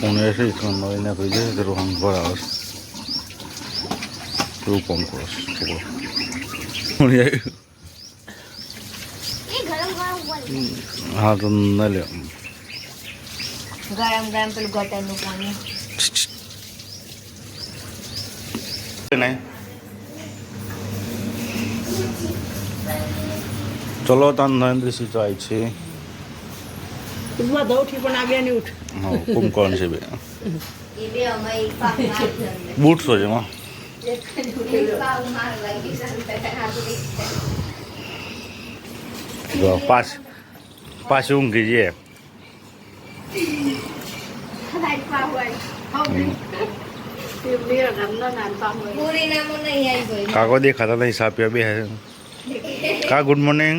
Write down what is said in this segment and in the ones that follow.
પંદરસો એકાવન મહિના કહી દે તો રોહન પર આવશ તું કોમ કરશ હા તો ના લે ગરમ ગરમ પેલું ગટરનું પાણી નહીં ચલો તાન નરેન્દ્રસિંહ ચાય છે. કુંભકર્ણ છે બે? બૂટ છો જેમાં પાછ પાછી ઊંઘી જઈએ. મેરા ઘરના નાનપા હોય પૂરી નામો નહીં આવી ગઈ કાકો દેખાતા નહીં સાપ્યા બે કા ગુડ મોર્નિંગ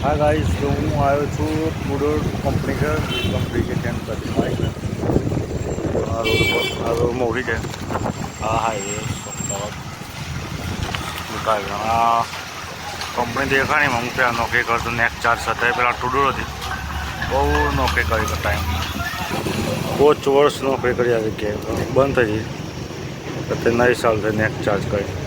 હા ગાઈસ તો હું આવ્યો છું પૂરો કંપની કે કંપની કે કેમ કરતી મારી આ રોડ પર આ રોડ મોડી છે આ હાઈવે અમદાવાદ આ કંપની દેખાણી હું ત્યાં નોકરી કરતો નેક્સ્ટ ચાર્જ સાથે પેલા ટુડુર હતી બહુ નોકરી કરી કરતા એમ પાંચ વર્ષ નોકરી કરી આ જગ્યાએ બંધ થઈ ગઈ તો તે નવી સાલ થઈ નેક્સ્ટ ચાર્જ કરી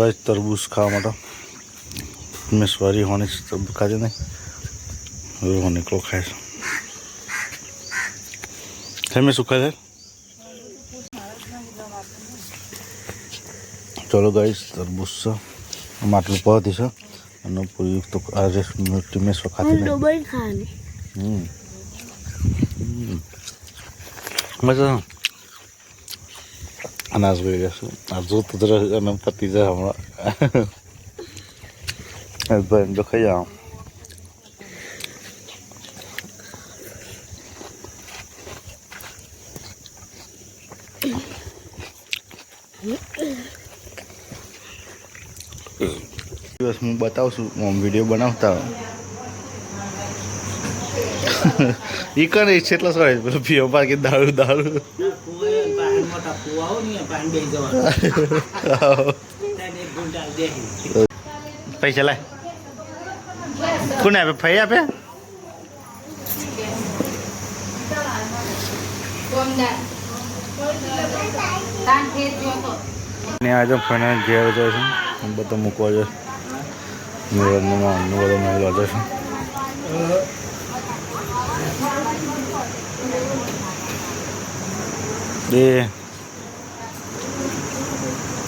ગાઈસ તરબૂચ ખાવા માટે. મેં સવારી હોની તરબૂચ ખાજે નહીં. હવે હું નીકળો ખાઈશ. છે મેં શું ખાય ચલો ગાઈસ તરબૂચ છે. માટલું પહોંચી છે. અને પૂરી તો આજે મેં ખાતી નહીં. હમ. મજા અનાજ વહી જશે આ જોતું જ રહે અને પતી જાય હમણાં ભાઈ તો ખાઈ આવ દિવસ હું બતાવું છું વિડીયો બનાવતા ઈ કરે છે એટલા સોય પેલો પીઓ પાકે દારૂ દારૂ મોટા કુવાઓ ને પાણી બે જવાનું એક ગુંડા દે પૈસા લાય કોને આપે ફઈ આપે ને આજે ફઈને ઘેર જાય છે આમ બધા મૂકવા જાય નિવેદનમાં અમને બધા મહિલા જશે બે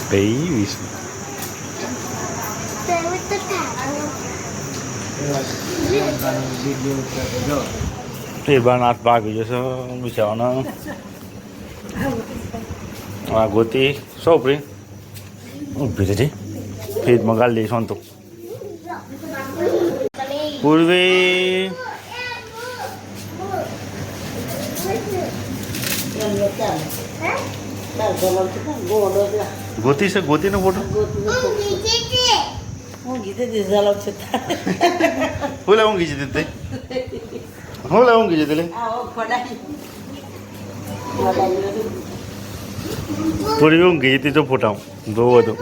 ત્રેવીસ એ બાર હાથ ભાગી જશે બિચારાના આ ગોતી સોપરી ઊભી રહેતી ફ્રીજમાં ગાળી દઈશું તો પૂર્વી ગોળો ગોતી છે? ગોતીનો ફોટો હું કીધે દીધાલો છે હું લે ગીજે તે? હું લે ઊંઘી જતી લે? આવો ફડાઈ થોડી ઊંઘી ફોટા જોવો તો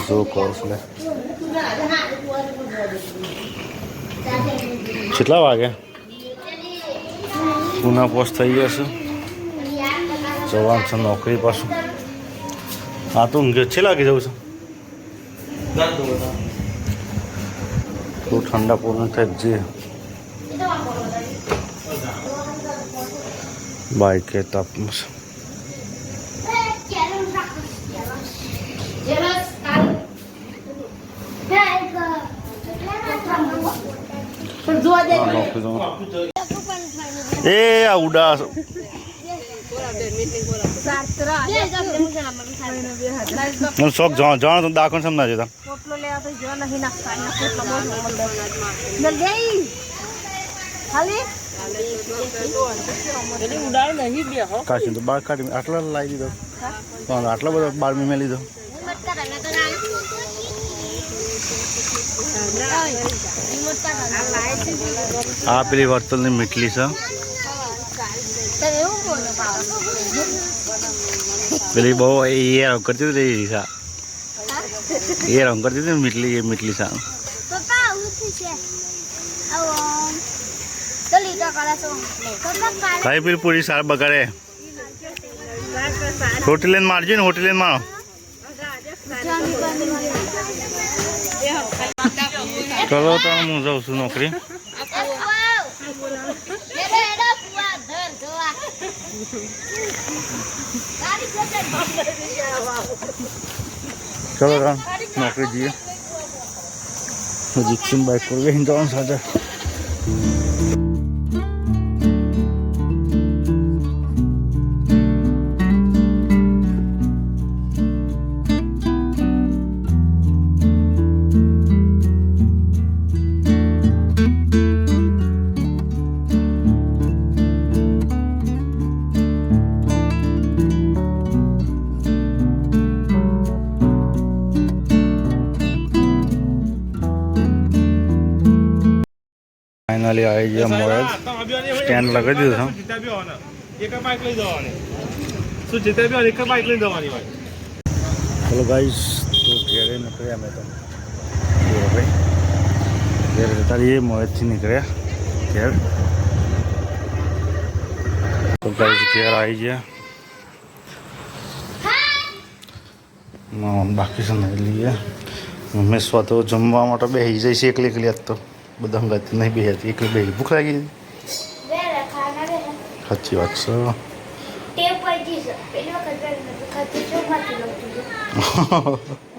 શું કહું છું લે? કેટલા વાગે? ઉના પોસ્ટ થઈ જશે જવાનું છે નોકરી પાછું. હા તો ઊંઘે છે લાગી જવું છે? થોડું ઠંડા પૂર્ણ થાય જે બાઈકે તાપમાં છે હા, નોકરી જવાનું. એ આ ઉડા શોખ જાણ જાણ તો દાખલ સમના કાશી તો બાર કાઢી આટલા લાવી દીધો. તો આટલા બધા બાર મેં લીધો. આ પેલી વર્તલની મીટલી છે. પેલી બહુ એ રંગ કરતી હતી રીસા. એ રંગ કરતી હતી મીટલી એ મીટલી સા કઈ પેલી પૂરી સાર બગાડે. હોટી લઈને મારજો ને હોટી લઈને મારો. જાની પાણી ચલો તો હું જાઉં છું નોકરી ચલો રામ નોકરી જઈએ જીપ્સીમ બાઇક પર બેસીને જવાનું સાથે Finally આવી ગયા મોબાઈલ. સ્ટેન્ડ લગાવી દીધું ચલો ભાઈ તો ઘેરે નીકળ્યા અમે તો. ભાઈ ઘેર જતા રહીએ મોબાઈલથી નીકળ્યા ઘેર. તો ગાઈસ ઘેર આવી ગયા. બાકી સમય નહીં લઈએ સ્વા તો જમવા માટે બેસી છે એકલી એકલી આજ તો. બધા હંગાતી નહીં બે હતી એકલી બે ભૂખ લાગી? સાચી વાત છે.